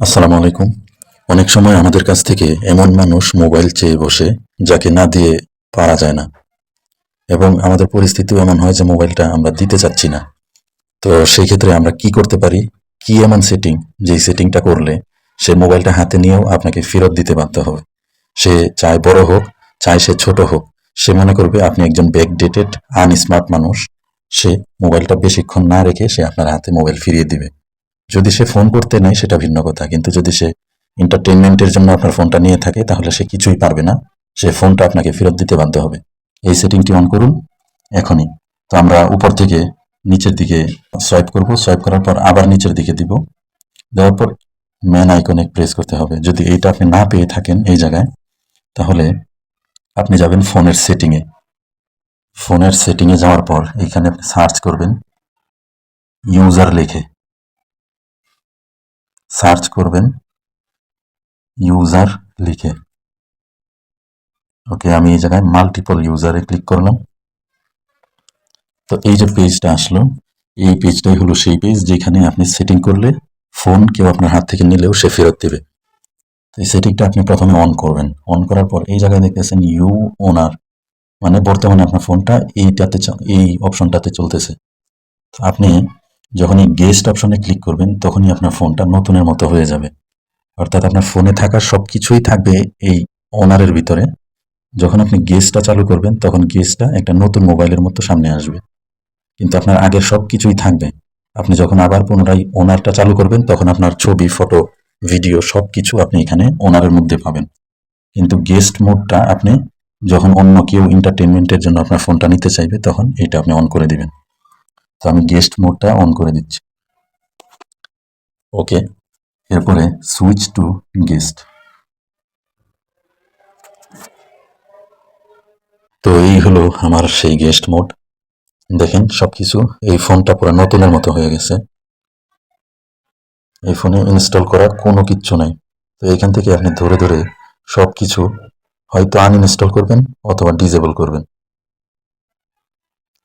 আসসালামু আলাইকুম। অনেক সময় আমাদের কাছ থেকে এমন মানুষ মোবাইল চেয়ে বসে যাকে না দিয়ে পারা যায় না। এবং আমাদের পরিস্থিতিও এমন হয় যে মোবাইলটা আমরা দিতে চাচ্ছি না। তো সেই ক্ষেত্রে আমরা কি করতে পারি? কি এমন সেটিং যেই সেটিংটা করলে সে মোবাইলটা হাতে নিয়েও আপনাকে ফেরত দিতে বাধ্য হবে। সে চায় বড় হোক, চায় সে ছোট হোক। সে মনে করবে আপনি একজন ব্যাকডেটেড আনস্মার্ট মানুষ। সে মোবাইলটা বেশিক্ষণ না রেখে সে আপনার হাতে মোবাইল ফিরিয়ে দিবে। যদি সে ফোন করতে নেয়, সেটা ভিন্ন কথা। কিন্তু যদি সে এন্টারটেনমেন্টের জন্য আপনার ফোনটা নিয়ে থাকে, তাহলে সে কিছুই পারবে না। সে ফোনটা আপনাকে ফেরত দিতে বাধ্য হবে। এই সেটিংটি অন করুন, এখনই। তো আমরা উপর থেকে নিচের দিকে সোয়াইপ করব। সোয়াইপ করার পর আবার নিচের দিকে দিব। দেওয়ার পর ম্যান আইকনে প্রেস করতে হবে। যদি এইটা আপনি না পেয়ে থাকেন এই জায়গায়, তাহলে আপনি যাবেন ফোনের সেটিংয়ে ফোনের সেটিংয়ে যাওয়ার পর এখানে আপনি সার্চ করবেন ইউজার লিখে। সার্চ করবেন ইউজার লিখে। ওকে, আমি এই জায়গায় মাল্টিপল ইউজারে ক্লিক করলাম। তো এই যে পেজটা আসলো, এই পেজটাই হলো সেই পেজ যেখানে আপনি সেটিং করলে ফোন কেউ আপনার হাত থেকে নিলেও সে ফেরত দেবে। তো এই সেটিংটা আপনি প্রথমে অন করবেন। অন করার পর এই জায়গায় দেখতেছেন ইউ ওনার মানে বর্তমানে আপনার ফোনটা এইটাতে এই অপশনটাতে চলতেছে। আপনি যখন এই গেস্ট অপশনে ক্লিক করবেন, তখনই আপনার ফোনটা নতুনের মতো হয়ে যাবে। অর্থাৎ আপনার ফোনে থাকা সব কিছুই থাকবে এই ওনারের ভিতরে। যখন আপনি গেস্টটা চালু করবেন, তখন গেস্টটা একটা নতুন মোবাইলের মতো সামনে আসবে। কিন্তু আপনার আগের সব কিছুই থাকবে। আপনি যখন আবার পুনরায় ওনারটা চালু করবেন, তখন আপনার ছবি ফটো ভিডিও সব কিছু আপনি এখানে ওনারের মধ্যে পাবেন। কিন্তু গেস্ট মোডটা আপনি যখন অন্য কেউ এন্টারটেনমেন্টের জন্য আপনার ফোনটা নিতে চাইবে, তখন এটা আপনি অন করে দিবেন। তো আমি গেস্ট মোডটা অন করে দিচ্ছি। ওকে এরপরে সুইচ টু গেস্ট তো এই হলো আমার সেই গেস্ট মোড দেখেন সবকিছু, এই ফোনটা পুরো নতুনের মতো হয়ে গেছে। এই ফোনে ইনস্টল করা কোনো কিচ্ছু নাই। তো এখান থেকে আপনি ধরে ধরে সব কিছু হয়তো আনইনস্টল করবেন অথবা ডিজেবল করবেন।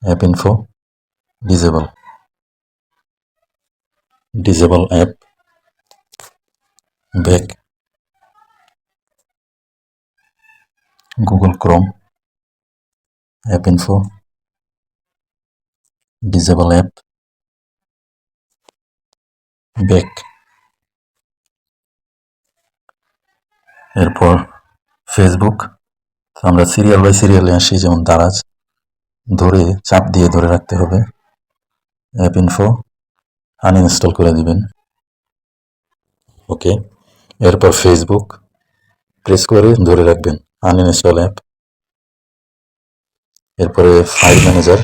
App info disable disable app back Google Chrome app info disable app back এরপর ফেসবুক আমরা সিরিয়াল বাই সিরিয়ালে আসি, যেমন দারাজ। ধরে, চাপ দিয়ে ধরে রাখতে হবে। অ্যাপ ইনফো আনইনস্টল করে দিবেন। ওকে এরপর ফেসবুক প্রেস করে ধরে রাখবেন আনইনস্টল অ্যাপ এরপরে ফাইল ম্যানেজার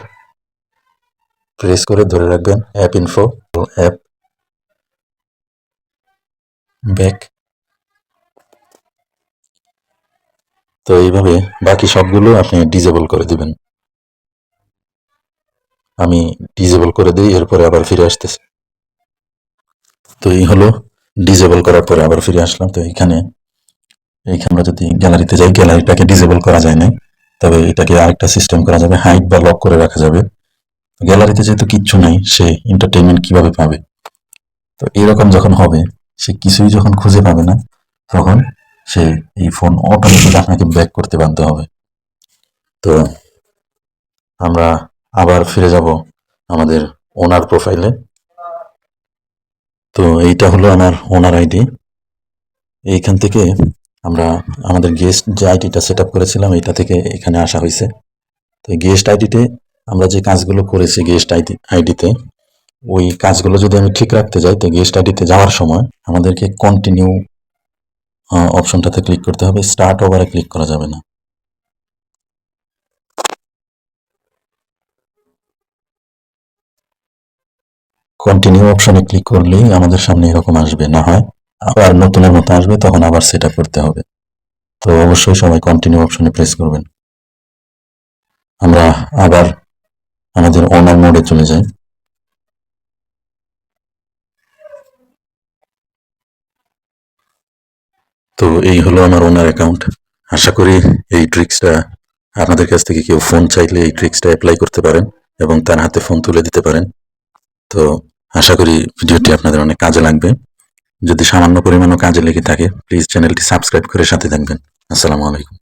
প্রেস করে ধরে রাখবেন অ্যাপ ইনফো অ্যাপ ব্যাক তো এইভাবে বাকি সবগুলো আপনি ডিজেবল করে দিবেন। আমি ডিজেবল করে দিই, এরপরে আবার ফিরে আসতেছি। তো এই হলো ডিজেবল করার পরে আবার ফিরে আসলাম। তো এখানে, এইখানে যদি গ্যালারিতে যাই গ্যালারিটাকে ডিজেবল করা যায় না তবে এটাকে আরেকটা সিস্টেম করা যাবে হাইট বা লক করে রাখা যাবে। গ্যালারিতে যেহেতু কিচ্ছু নাই, সে এন্টারটেনমেন্ট কীভাবে পাবে? তো এরকম যখন হবে, সে কিছুই যখন খুঁজে পাবে না, তখন সে এই ফোন অটোমেটিক আপনাকে ব্যাক করতে বাধ্য হবে। তো আমরা আবার ফিরে যাব আমাদের ওনার প্রোফাইলে তো এইটা হলো আমার ওনার আইডি এইখান থেকে আমরা আমাদের গেস্ট যে আইডিটা সেট করেছিলাম এটা থেকে এখানে আসা হয়েছে। তো গেস্ট আইডিতে আমরা যে কাজগুলো করেছি গেস্ট আইডি আইডিতে ওই কাজগুলো যদি আমি ঠিক রাখতে যাই, তো গেস্ট আইডিতে যাওয়ার সময় আমাদেরকে কন্টিনিউ অপশনটাতে ক্লিক করতে হবে। স্টার্ট ওভারে ক্লিক করা যাবে না। কন্টিনিউ অপশনে ক্লিক করলেই আমাদের সামনে এরকম আসবে, না হয় আবার নতুনের মতো আসবে, তখন আবার সেট করতে হবে। তো অবশ্যই সবাই কন্টিনিউ অপশনে প্রেস করবেন। আমরা আবার আমাদের ওনার মোডে চলে যাই। তো এই হলো আমার ওনার অ্যাকাউন্ট আশা করি এই ট্রিক্সটা আপনাদের কাছ থেকে কেউ ফোন চাইলে এই ট্রিক্সটা অ্যাপ্লাই করতে পারেন এবং তার হাতে ফোন তুলে দিতে পারেন। তো আশা করি ভিডিওটি আপনাদের অনেক কাজে লাগবে। যদি সামান্য পরিমাণও কাজে লেগে থাকে প্লিজ চ্যানেলটি সাবস্ক্রাইব করে সাথে থাকবেন। আসসালামু আলাইকুম।